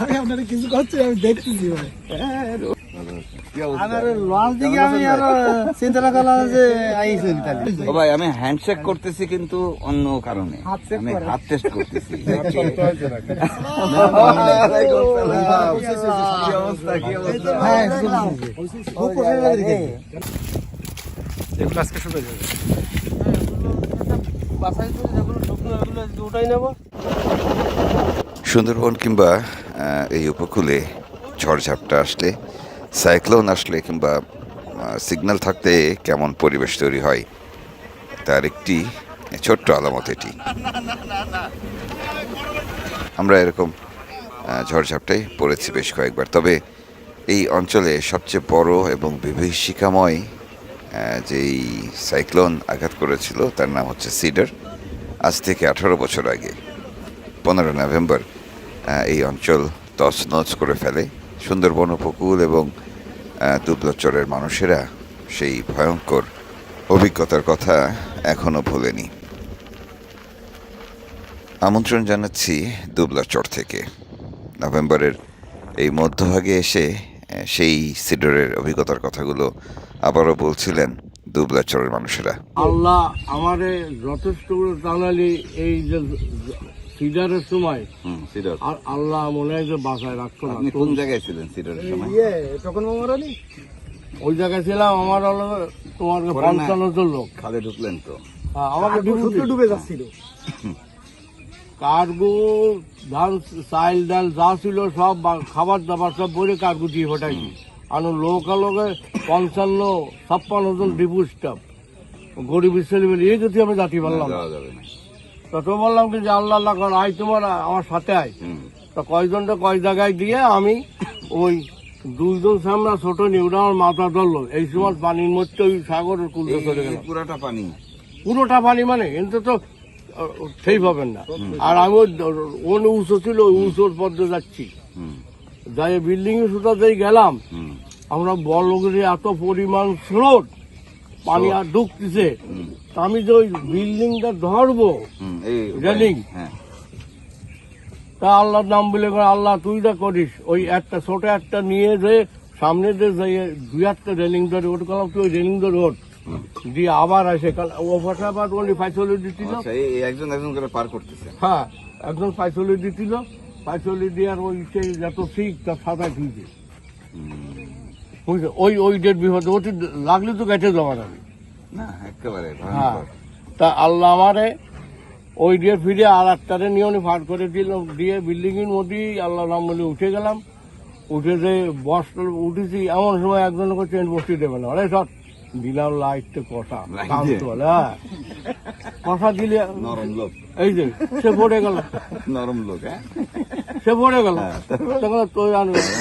আমি আপনারা কিছু করছি আমি দেখতেছি ভাই। কি অবস্থা? আমার লঞ্চ দিকে আমি ভাই? হ্যান্ডশেক করতেছি কিন্তু অন্য কারণে। আমি? হাত টেস্ট করতেছি। কি অবস্থা কি অবস্থা? হ্যাঁ খুব পছন্দ করে দেখি। এগুলো আজকে শুরু যাবে। বাসায় তো যেগুলো শুকনো এগুলো ওটাই নেব। সুন্দরবন কিংবা এই উপকূলে ঝড়ঝাপটা আসলে, সাইক্লোন আসলে কিংবা সিগন্যাল থাকতে কেমন পরিবেশ তৈরি হয়, তার একটি ছোট্ট আলামত এটি। আমরা এরকম ঝড়ঝাপটায় পড়েছি বেশ কয়েকবার। তবে এই অঞ্চলে সবচেয়ে বড় এবং বিভীষিকাময় যেই সাইক্লোন আঘাত করেছিল, তার নাম হচ্ছে সিডার। আজ থেকে আঠারো বছর আগে, পনেরো নভেম্বর এই অঞ্চল তছনছ করে ফেলে। সুন্দরবন উপকূল এবং আহ, দুবলাচরের মানুষেরা সেই ভয়ঙ্কর অভিজ্ঞতার কথা এখনও ভোলেনি। আমন্ত্রণ জানাচ্ছি দুবলাচর থেকে। নভেম্বরের এই মধ্যভাগে এসে সেই সিডরের অভিজ্ঞতার কথাগুলো আবারও বলছিলেন দুবলাচরের মানুষেরা। আল্লাহ আমারে যথেষ্ট এই যে সিডারের সময়। হুম সিডর। আর আল্লাহ মনে হয় যে বাসায় রাখতো না। আপনি কোন জায়গায় ছিলেন সিডরের সময়? ইয়ে তখন মামারানি ওই জায়গায় ছিলাম আমার হলো তোমার পঞ্চান্ন জন লোক। খালে ঢুকলেন তো। হ্যাঁ, আমাকে ডুবে যাচ্ছিল। কার্গো ধান চাইল ডাল যা ছিল সব খাবার দাবার সব বলে কার্গো দিয়ে ফোটাইছি আর লোকালোকে পঞ্চান্ন ছাপ্পান্ন জন ডিপু স্টাফ গরিব ছেলেমেলে এই যদি আমি জাতি পারলাম যাবে না। তা বললাম কি যে আল্লাহ আল্লাহ কর? আয় তোমার আমার সাথে আয়। তা কয়জনটা কয় জায়গায় দিয়ে আমি ওই দুইজন সামনা ছোট নি ওটা আমার মাথা ধরলো। এই সময় পানির মধ্যে ওই সাগরের কুলতে চলে এই গেলাম পানি। পুরোটা পানি মানে কিন্তু তো সেই পাবেন না। আর আমি ওন উঁচু ছিল ওই উঁচুর পথে যাচ্ছি। যাই বিল্ডিং সুতা যেই গেলাম আমরা আমরা বলগরে এত পরিমাণ স্রোত। পানি আর ঢুকতেছে। তা আমি যে ওই বিল্ডিংটা ধরবো রেলিং? হ্যাঁ। তা আল্লাহর নাম বলে আল্লাহ তুই যা করিস ওই একটা ছোট একটা নিয়ে যে সামনে যে যাই দুই একটা রেলিং ধরে ওট করলাম তুই ওই রেলিং ধরে ওঠ। দিয়ে আবার আসে কাল ও ফাটা আবার ওলি ফাইসলি দিছিল এই এই একজন একজন করে পার করতেছে। হ্যাঁ একজন ফাইসলি দিছিল ফাইসলি দিয়ে আর ওই যত ঠিক তার সাদা বুঝছ ওই ওই ডেট বিপদে ওটি লাগলে তো গেছে জমা যাবে। না একেবারে হ্যাঁ। তা আল্লাহ আমারে ওই দিয়ে ফিরে আর একটারে নিয়ে উনি ফাট করে দিল দিয়ে বিল্ডিং এর মধ্যেই আল্লাহ নাম বলে উঠে গেলাম। উঠে যে বস উঠেছি এমন সময় একজন চেন বসতে দেবে না। আরে সব দিলাম লাইটটা কষা হ্যাঁ। কষা দিলে? নরম লোক। এই যে সে পড়ে গেল। নরম লোক হ্যাঁ। সে পড়ে গেল। তখন তোর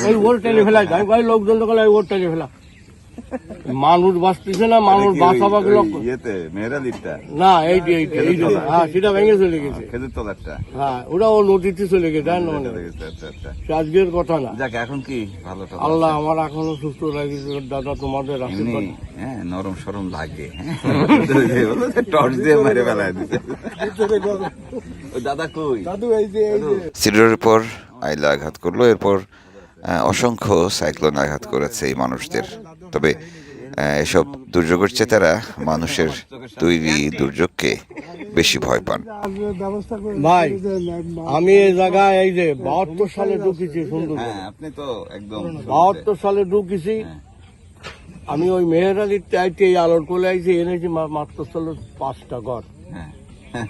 ওই ওর টেনে ফেলাই আমি লোকজন তখন ওর টেনে ফেলা মানুষ বাঁচতেছে না মানুষ ইয়েতে না এই যে এই এই হ্যাঁ সেটা ভেঙে চলে গেছে। খেজুর তলারটা হ্যাঁ ওটা ও নদীতে চলে গেছে জানেন? আচ্ছা। আচ্ছা আজকের কথা না। যাক এখন কি ভালো আল্লাহ আমার এখনও সুস্থ দাদা তোমাদের আশীর্বাদ। হ্যাঁ নরম সরম লাগে হ্যাঁ। টর্চ দিয়ে মেরে ফেলায় দিতে দাদা কই? দাদু এই যে পর আইলা আঘাত করল এরপর অসংখ্য সাইক্লোন আঘাত করেছে এই মানুষদের। তবে এসব দুর্যোগের চেয়ে তারা মানুষের তৈরি দুর্যোগকে বেশি ভয় পান। ভাই আমি এই জায়গায় এই যে বাহাত্তর সালে ঢুকেছি সুন্দর হ্যাঁ আপনি তো একদম বাহাত্তর সালে ঢুকেছি। হ্যাঁ। আমি ওই মেহরালির চাইতে এই আলোর কোলে আইছি এনেছি মাত্র ষোলো পাঁচটা ঘর। হ্যাঁ।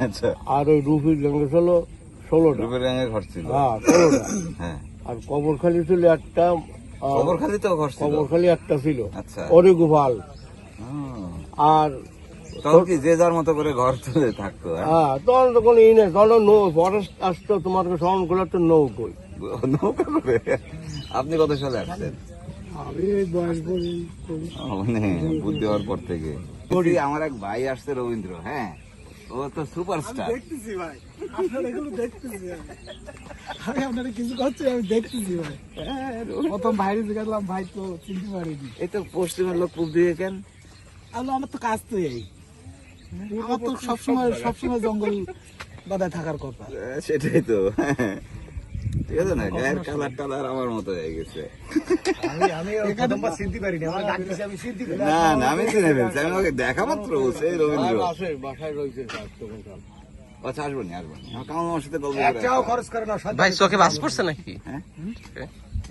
আচ্ছা। আর ওই রুফির গঙ্গে ষোলো ষোলোটা। রূপের রঙের ঘর ছিল। হ্যাঁ ষোলোটা। হ্যাঁ। আর কবরখালি ছিল একটা কবরখালি তো ঘর কবরখালি একটা ছিল। আচ্ছা। গোপাল। আর তখন কি যে যার মতো করে ঘর তুলে থাকতো হ্যাঁ? হ্যাঁ তখন তো কোনো ই নেই। তখন নৌ ফরেস্ট আসতো তোমার স্মরণ করলে তো নৌকোই নৌকা করে? আপনি কত সালে আসছেন? মানে বুদ্ধি হওয়ার পর থেকে। আমার এক ভাই আসছে রবীন্দ্র হ্যাঁ? ও তো সুপারস্টার দেখতেছি ভাই। আপনারা এগুলো দেখতেছি আমি। আপনারা কিছু করছি আমি দেখতেছি ভাই। প্রথম ভাইরে জিজ্ঞাসলাম ভাই তো চিনতে পারিনি। এই তো পশ্চিমের লোক পূব দিকে কেন? আলো আমার তো কাজ তো এই। আমার তো সবসময়। সবসময় জঙ্গল বাধায় থাকার কথা। সেটাই তো। ঠিক আছে না? গায়ের কালার টালার আমার মতো হয়ে গেছে। না না আমি চিনে ফেলছি আমি ওকে দেখা মাত্র সেই রবীন্দ্র। আচ্ছা আসব নি আসব নি। আমার সাথে গল্প করে আসব। ভাই চোখে বাস পড়ছে নাকি?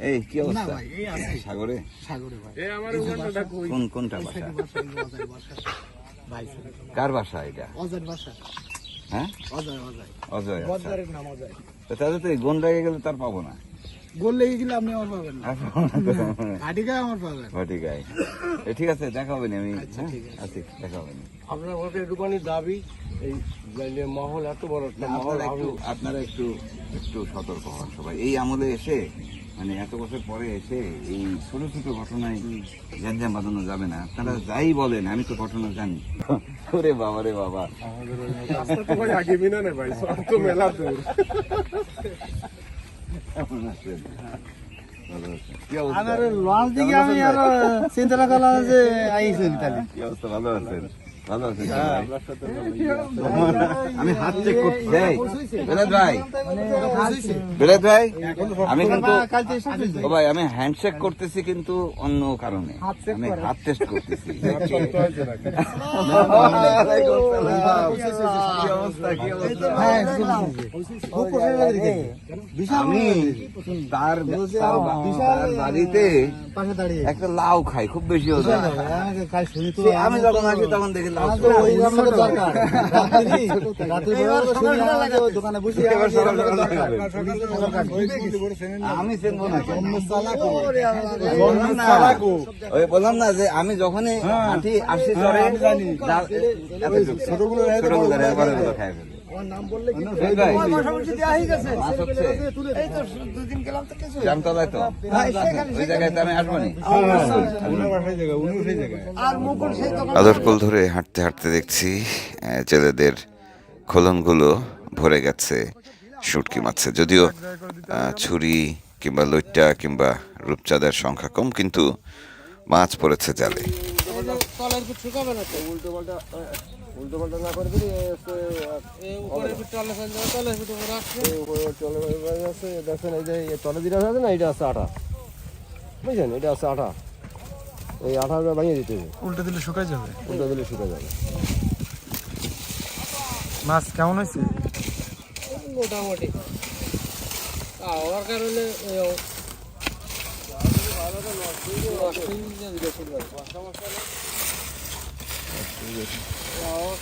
এই কি অবস্থা? ভাই এই আছে। সাগরে? সাগরে ভাই। এই আমার ওখানটা কই কোন কোনটা বাসা? ভাই কার বাসা এটা? অজয় বাসা। হ্যাঁ? অজয় অজয়। অজয় আচ্ছা। নাম অজয়। তাহলে তো এই লেগে গেলে তার পাবো না। গোল লেগে গেলে আপনি আমার পাবেন ভাটিকায় আমার পাবেন। ভাটিকায়। এ, ঠিক আছে দেখা হবে না আমি হ্যাঁ? আছি। দেখা হবে না। আপনার ঘরে একটুখানি দাবি এই যে মহল এত বড় একটা মহল একটু আপনারা একটু একটু সতর্ক হন সবাই। এই আমলে এসে মানে এত বছর পরে এসে এই ছোট ছোট ঘটনায় জ্যানজ্যাম বাঁধানো যাবে না। আপনারা যাই বলেন আমি তো ঘটনা জানি। ওরে বাবা রে বাবা? ভালো আছেন? আমি হাত চেক ভাই বেলাদ ভাই কিন্তু ভাই হ্যান্ডশেক করতেছি কিন্তু অন্য কারণে আমি হাত টেস্ট করতেছি হ্যাঁ আমি তার বাড়িতে একটা লাউ খাই খুব বেশি হতো আমি যখন আসি তখন দেখি বললাম না, যে আমি যখনই হাঁটি আসি চড়ে যা- ছোটগুলো খাই ফেলি। এই ভাই, মাছ হচ্ছে? জামতলায় তো? ওই জায়গায় তো আমি আসব নি? আদরকোল ধরে হাঁটতে হাঁটতে দেখছি জেলেদের খোলনগুলো ভরে গেছে শুটকি মাছে যদিও ছুরি কিংবা লইট্টা কিংবা রূপচাঁদের সংখ্যা কম কিন্তু মাছ পড়েছে জালে। উল্টো পাল্টা না করে দিলে উপরে তলে তলে উপরে আসছে আছে দেখেন এই যে তলে দিটা আছে না এটা আছে আটা বুঝছেন? এটা আছে আটা ওই আঠাটা ভাঙিয়ে দিতে হবে। উল্টে দিলে শুকাই যাবে। উল্টো দিলে শুকে যাবে। মাছ কেমন হয়েছে? মোটামুটি। আমার কারণে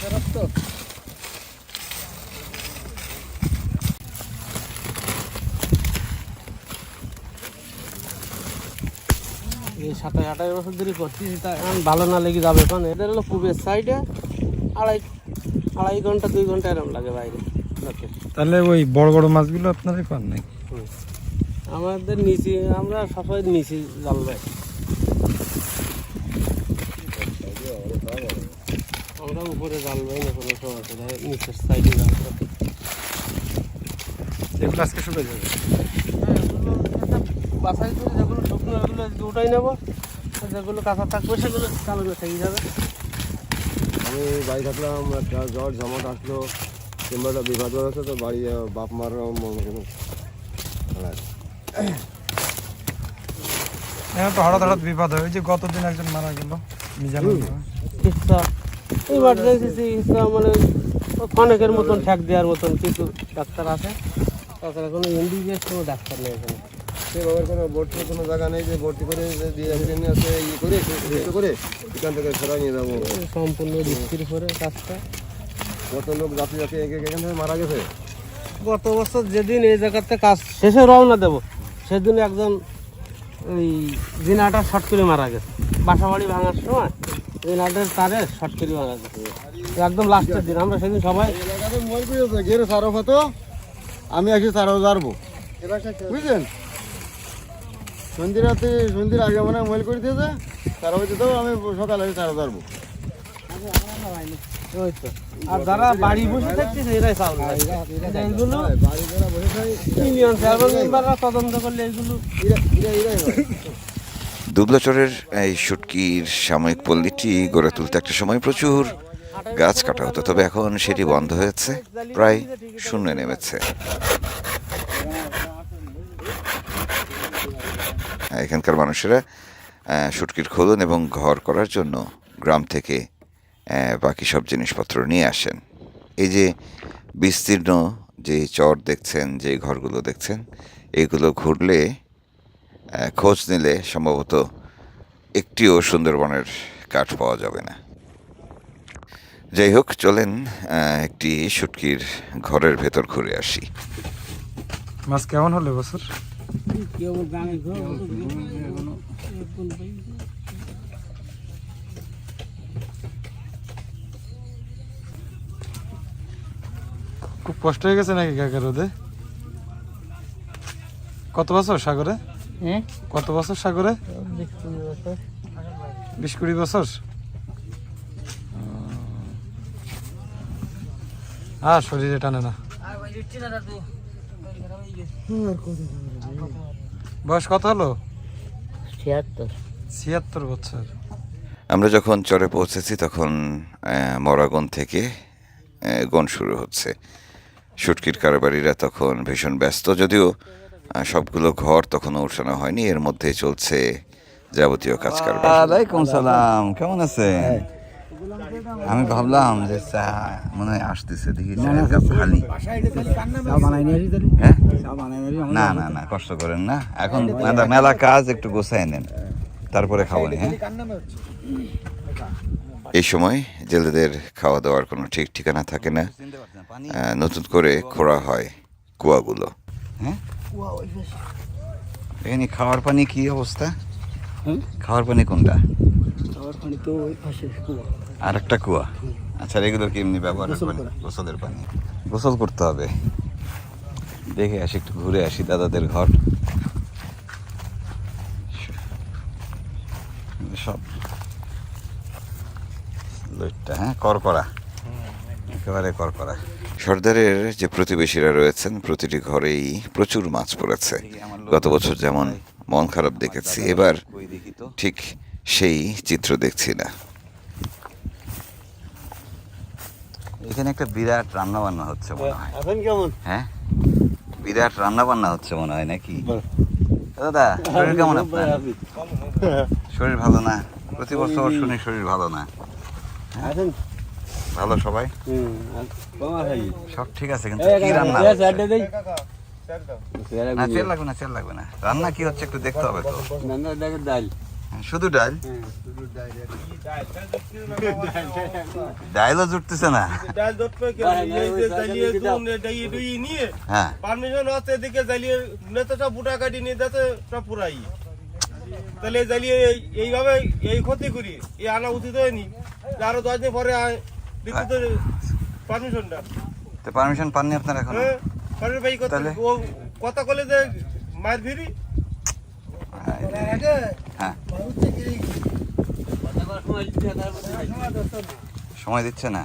খারাপ তো এই সাতাশ আঠাশ বছর ধরে তা এখন ভালো না লেগে যাবে এখন এদের হলো পূবের সাইডে আড়াই আড়াই ঘণ্টা দুই ঘণ্টা এরকম লাগে বাইরে। তাহলে ওই বড় বড় মাছগুলো আপনারাই পান নাকি? আমাদের নিচে আমরা সবাই নিচে জাল আমরা উপরে জাল ভাই না কোনো সমস্যা নেই। নিচের সাইডে জাল এগুলো আজকে শুকাই যাবে। বাছাই করে যেগুলো শুকনো এগুলো আজকে উঠাই নেব। যেগুলো কাঁচা থাকবে সেগুলো চালানো থেকে যাবে। আমি বাড়ি থাকলাম একটা জ্বর ঝামট আসলো কিংবা একটা বিবাদ হয়েছে তো বাড়ি বাপ মার তো হঠাৎ হঠাৎ বিপদ হয়। ওই যে গতদিন একজন মারা গেল মিজান ইমার্জেন্সি চিকিৎসা মানে অনেকের মতন ঠ্যাক দেওয়ার মতন কিছু ডাক্তার আছে। তাছাড়া কোনো ইন্ডিজিয়াস কোনো ডাক্তার নেই এখানে। সেভাবে কোনো ভর্তির কোনো জায়গা নেই যে ভর্তি করে দিয়ে আছে ইয়ে করে করে এখান থেকে সরাই নিয়ে যাব। সম্পূর্ণ রিস্কির উপরে কাজটা। কত লোক যাত্রী যাত্রী এখান থেকে মারা গেছে? গত বছর যেদিন এই জায়গাতে কাজ শেষে রওনা দেবো সেদিন একজন ওই জিনাটা শর্ট করে মারা গেছে। বাসা বাড়ি ভাঙার সময়। জিনাটের তারে শর্ট করে মারা একদম লাস্টের দিন। আমরা সেদিন সবাই গেরে সারো আমি আসি সারো জারবো বুঝলেন? সন্ধ্যে রাতে সন্ধ্যের আগে মানে মোবাইল করে দিয়েছে। সারো হইতে তো আমি সকালে আসি সারো তো। আর যারা বাড়ি বসে থাকতেছে এরাই চাউল এইগুলো ইউনিয়ন চেয়ারম্যান মেম্বাররা তদন্ত করলে এইগুলো দুবলাচরের এই শুটকির সাময়িক পল্লীটি গড়ে তুলতে একটা সময় প্রচুর গাছ কাটা হতো, তবে এখন সেটি বন্ধ হয়েছে, প্রায় শূন্য নেমেছে। এখানকার মানুষেরা শুটকির খোলন এবং ঘর করার জন্য গ্রাম থেকে বাকি সব জিনিসপত্র নিয়ে আসেন। এই যে বিস্তীর্ণ যে চর দেখছেন, যে ঘরগুলো দেখছেন এইগুলো ঘুরলে খোঁজ নিলে সম্ভবত একটিও সুন্দরবনের কাঠ পাওয়া যাবে না। যাই হোক, চলেন একটি শুটকির ঘরের ভেতর ঘুরে আসি। মাছ কেমন হলো বছর? খুব কষ্ট হয়ে গেছে নাকি কাকা রোদে? কত বছর সাগরে? কত বছর সাগরে? বিশ কুড়ি বছর? আর শরীরে টানে না। বয়স কত হলো? ছিয়াত্তর। ছিয়াত্তর বছর। আমরা যখন চরে পৌঁছেছি তখন মরাগন থেকে গন শুরু হচ্ছে। শুটকির কারবারিরা তখন ভীষণ ব্যস্ত যদিও সবগুলো ঘর তখনও উঠানো হয়নি এর মধ্যে চলছে যাবতীয় কাজ কারবার ওয়ালাইকুম সালাম কেমন আছেন? আমি ভাবলাম যে চা মনে হয় আসতেছে দেখি চায়ের কাপ খালি। হ্যাঁ? না না না কষ্ট করেন না। এখন মেলা- মেলা কাজ একটু গোছায় নেন। তারপরে খাব নি, হ্যাঁ? এই সময় জেলেদের খাওয়া দাওয়ার কোনো ঠিক ঠিকানা থাকে না। নতুন করে খোঁড়া হয় কুয়াগুলো। হ্যাঁ? এখানে খাওয়ার পানি কি অবস্থা? খাওয়ার পানি কোনটা? আর একটা কুয়া। আচ্ছা এগুলো কি এমনি ব্যবহার পানি? গোসলের পানি। গোসল করতে হবে। দেখে আসি একটু ঘুরে আসি দাদাদের ঘর। সব লইটটা হ্যাঁ? করকরা। একেবারে করকরা। সর্দারের যে প্রতিবেশীরা রয়েছেন প্রতিটি ঘরেই প্রচুর মাছ পড়েছে। গত বছর যেমন মন খারাপ দেখেছি এবার ঠিক সেই চিত্র দেখছি না। এখানে একটা বিরাট রান্না বান্না হচ্ছে মনে হয়। এখন কেমন? হ্যাঁ? বিরাট রান্না বান্না হচ্ছে মনে হয় নাকি? দাদা শরীর কেমন আপনার? শরীর ভালো না? প্রতি বছর শুনি শরীর ভালো না। আছেন? ভালো সবাই? সব ঠিক আছে কিন্তু কি রান্না না লাগবে না লাগবে না। রান্না কি হচ্ছে একটু দেখতে হবে তো। ডাল হ্যাঁ, শুধু ডাল? ডাইলও জুটতেছে না। পারমিশন আছে এদিকে জ্বালিয়ে নেতাটা বুটা কাটি নিয়ে যাতে সব পুরাই তাহলে জ্বালিয়ে এইভাবে এই ক্ষতি করি। এই আনা উচিত হয়নি। আরও দশ দিন পরে পারমিশনটা তো পারমিশন পাননি আপনার এখন? হ্যাঁ কথা তাহলে? ও কথা কলে যে মায়ের ভিড়ি হ্যাঁ সময় দিচ্ছে না।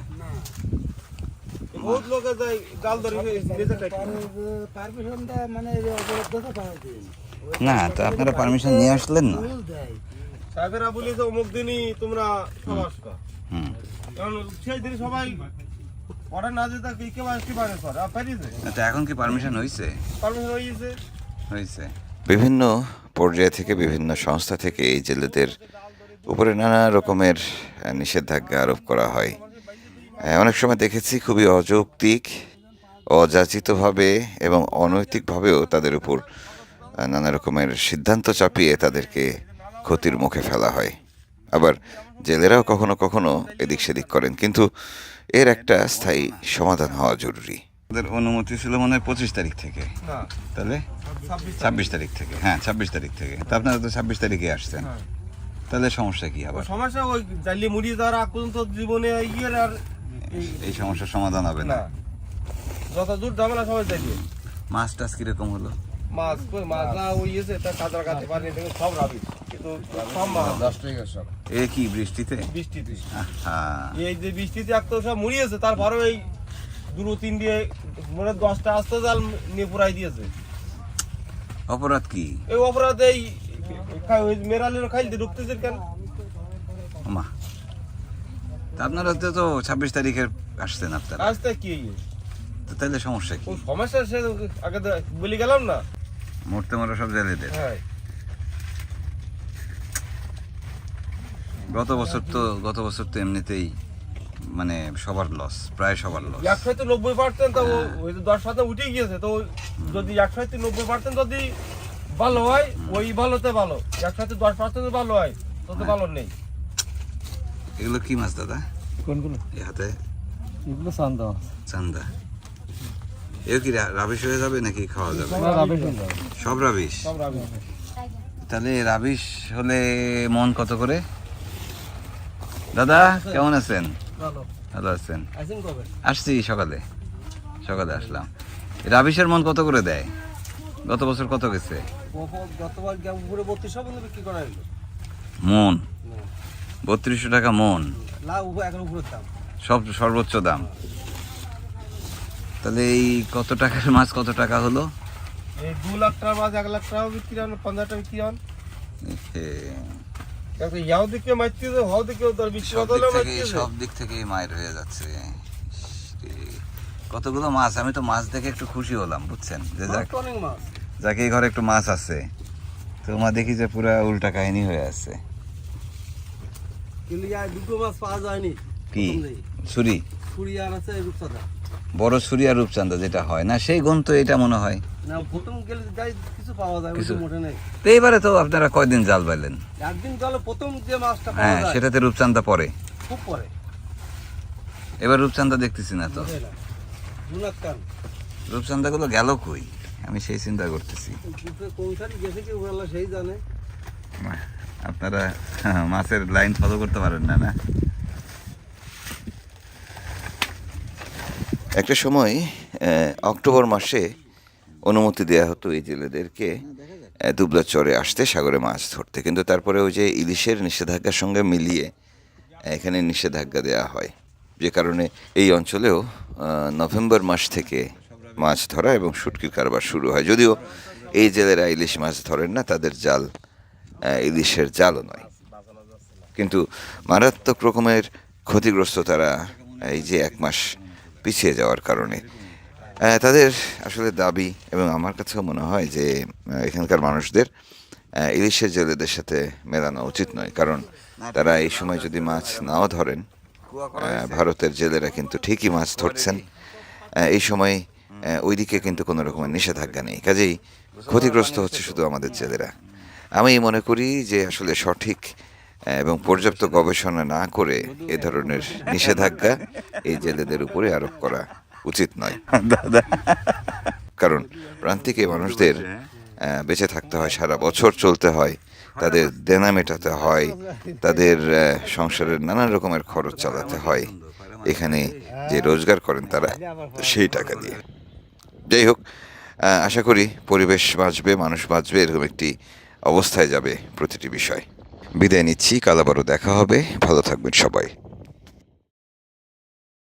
বহুত লোকে যায় জাল ধরে নিজে কাটি পারমিশনটা মানে যায় না। তো আপনারা পারমিশন নিয়ে আসলেন না? সাহেবেরা বলেছে অমুক দিনই তোমরা সমাজ হুম। সবাই পরে না যেতে কি কে আসতে পারে স্যার আর পারিছে আচ্ছা এখন কি পারমিশন হয়েছে পারমিশন হয়ে হয়েছে বিভিন্ন পর্যায় থেকে বিভিন্ন সংস্থা থেকে এই জেলেদের উপরে নানা রকমের নিষেধাজ্ঞা আরোপ করা হয়। অনেক সময় দেখেছি খুবই অযৌক্তিক অযাচিতভাবে এবং অনৈতিকভাবেও তাদের উপর নানা রকমের সিদ্ধান্ত চাপিয়ে তাদেরকে ক্ষতির মুখে ফেলা হয়। আবার জেলেরাও কখনো কখনো এদিক সেদিক করেন কিন্তু এর একটা স্থায়ী সমাধান হওয়া জরুরি। ওদের অনুমতি ছিল মনে হয় পঁচিশ তারিখ থেকে। তাহলে? ছাব্বিশ তারিখ। থেকে হ্যাঁ ছাব্বিশ তারিখ থেকে। তা আপনারা তো ছাব্বিশ তারিখে আসছেন। তাহলে সমস্যা কি আবার? সমস্যা ওই জ্বালিয়ে মুড়িয়ে দেওয়ার আগ পর্যন্ত জীবনে ইয়ে আর এই সমস্যার সমাধান হবে না। যত দূর ঝামেলা সবাই জ্বালিয়ে মাছ টাছ কীরকম হলো? মাছ কই মাছ যা ওই ইয়েছে তা কাটতে দেখে সব রাবি। কিন্তু সব মাছ। এ কি বৃষ্টিতে? বৃষ্টিতে হ্যাঁ এই যে বৃষ্টিতে এক তো সব মুড়িয়েছে তারপরে এই দুটো তিন দিয়ে মনে হয় দশটা আস্তে জাল নিয়ে পুরাই দিয়েছে। অপরাধ কি? এই অপরাধে এই খাই- ওই মেরালের খাইলতে ঢুকতেছে কেন? মা আপনারা তো তো ছাব্বিশ তারিখে আসছেন আপনারা। আসতে কি? তো তাহলে সমস্যা কি? সমস্যা সে আগে তো বলে গেলাম না। মরতে মরা সব জেলেদের হ্যাঁ। গত বছর তো গত বছর তো এমনিতেই মানে সবার লস প্রায় সবার লস একশো তো নব্বই পার্সেন্ট তো দশ শতাংশ উঠে গিয়েছে তো যদি একশো তো নব্বই পার্সেন্ট যদি ভালো হয় ওই ভালোতে ভালো। একশো তো দশ পার্সেন্ট ভালো হয় তত হ্যাঁ। ভালো নেই। এগুলো কি মাছ দাদা? কোনগুলো? এই হাতে? এগুলো চান্দা চান্দা। এও কি রাবিশ হয়ে যাবে নাকি খাওয়া যাবে? সব রাবিশ তাহলে রাবিশ হলে মন কত করে? দাদা কেমন আছেন? ভালো। আছেন। আসছি সকালে। সকালে আসলাম। রাবিশের মন কত করে দেয়? গত বছর কত গেছে? মন? বত্রিশশো টাকা মন? সব সর্বোচ্চ দাম। তাহলে এই কত টাকার মাছ কত টাকা হলো? এই দু লাখ টাকা মাছ এক লাখ টাকা বিক্রি হন পঞ্চাশ টাকা বিক্রি হন ইয়াও দিকে মারতে হাও দিকে তোর বিক্রি কত থেকে সব দিক থেকেই মায়ের হয়ে যাচ্ছে। কতগুলো মাছ? আমি তো মাছ দেখে একটু খুশি হলাম বুঝছেন? যে যাক অনেক মাছ। যাকে ঘরে একটু মাছ আছে। তো মা দেখি যে পুরা উল্টা কাহিনী হয়ে আছে। কিন্তু দুটো মাছ পাওয়া যায়নি কি? দিকে। ছুরি? আর আছে রূপসাদা বড় আর রূপচান্দা যেটা হয় না? সেই গুণ তো এটা মনে হয়। তো এবারে তো আপনারা কয়দিন জাল পাইলেন? হ্যাঁ সেটাতে রূপচান্দা পরে এবার রূপচান্দা দেখতেছি না তো? রূপচান্দা গুলো গেল কই? আমি সেই চিন্তা করতেছি। আপনারা মাছের লাইন ফলো করতে পারেন না না? একটা সময় অক্টোবর মাসে অনুমতি দেওয়া হতো এই জেলেদেরকে দুবলা চরে আসতে সাগরে মাছ ধরতে। কিন্তু তারপরে ওই যে ইলিশের নিষেধাজ্ঞার সঙ্গে মিলিয়ে এখানে নিষেধাজ্ঞা দেওয়া হয়। যে কারণে এই অঞ্চলেও নভেম্বর মাস থেকে মাছ ধরা এবং শুটকির কারবার শুরু হয়। যদিও এই জেলেরা ইলিশ মাছ ধরেন না তাদের জাল ইলিশের জালও নয়। কিন্তু মারাত্মক রকমের ক্ষতিগ্রস্ত তারা এই যে এক মাস পিছিয়ে যাওয়ার কারণে। তাদের আসলে দাবি এবং আমার কাছেও মনে হয় যে এখানকার মানুষদের ইলিশের জেলেদের সাথে মেলানো উচিত নয়। কারণ তারা এই সময় যদি মাছ নাও ধরেন ভারতের জেলেরা কিন্তু ঠিকই মাছ ধরছেন। এই সময় ওইদিকে কিন্তু কোনো রকমের নিষেধাজ্ঞা নেই। কাজেই ক্ষতিগ্রস্ত হচ্ছে শুধু আমাদের জেলেরা। আমি মনে করি যে, আসলে সঠিক এবং পর্যাপ্ত গবেষণা না করে এ ধরনের নিষেধাজ্ঞা এই জেলেদের উপরে আরোপ করা উচিত নয়। কারণ প্রান্তিক মানুষদের বেঁচে থাকতে হয় সারা বছর চলতে হয় তাদের দেনা মেটাতে হয় তাদের সংসারের নানান রকমের খরচ চালাতে হয়। এখানে যে রোজগার করেন তারা সেই টাকা দিয়ে। যাই হোক আশা করি পরিবেশ বাঁচবে মানুষ বাঁচবে এরকম একটি অবস্থায় যাবে প্রতিটি বিষয়। বিদায় নিচ্ছি কাল আবারও দেখা হবে। ভালো থাকবেন সবাই।